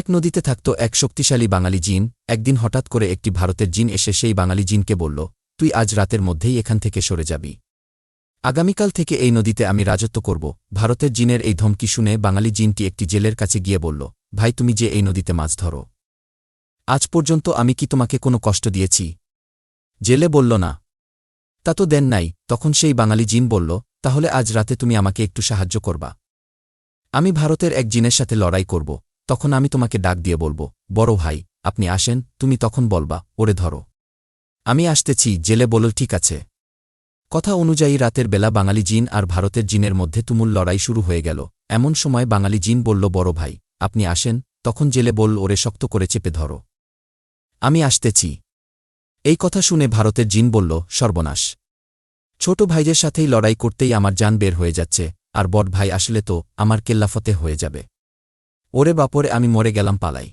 এক নদীতে থাকত এক শক্তিশালী বাঙালি জিন। একদিন হঠাৎ করে একটি ভারতের জিন এসে সেই বাঙালি জিনকে বলল, তুই আজ রাতের মধ্যেই এখান থেকে সরে যাবি। আগামীকাল থেকে এই নদীতে আমি রাজত্ব করব। ভারতের জিনের এই ধমকি শুনে বাঙালি জিনটি একটি জেলের কাছে গিয়ে বলল, ভাই, তুমি যে এই নদীতে মাছ ধরো, আজ পর্যন্ত আমি কি তোমাকে কোনো কষ্ট দিয়েছি? জেলে বলল, না। তা তো দেন নাই। তখন সেই বাঙালি জিন বলল, তাহলে আজ রাতে তুমি আমাকে একটু সাহায্য করবা। আমি ভারতের এক জিনের সাথে লড়াই করব। তখন আমি তোমাকে ডাক দিয়ে বলব, বড় ভাই, আপনি আসেন, তুমি তখন বলবা, ওরে ধরো। আমি আসতেছি, জেলে বলল ঠিক আছে। কথা অনুযায়ী রাতের বেলা বাঙালি জিন আর ভারতের জিনের মধ্যে তুমুল লড়াই শুরু হয়ে গেল। এমন সময় বাঙালি জিন বলল, বড় ভাই, আপনি আসেন, তখন জেলে বলল ওরে শক্ত করে চেপে ধরো। আমি আসতেছি। এই কথা শুনে ভারতের জিন বলল, সর্বনাশ। ছোট ভাইদের সাথেই লড়াই করতেই আমার যান বের হয়ে যাচ্ছে, আর বড় ভাই আসলে তো, আমার কেল্লাফতে হয়ে যাবে। ওরে বাপরে আমি মরে গেলাম পালাই।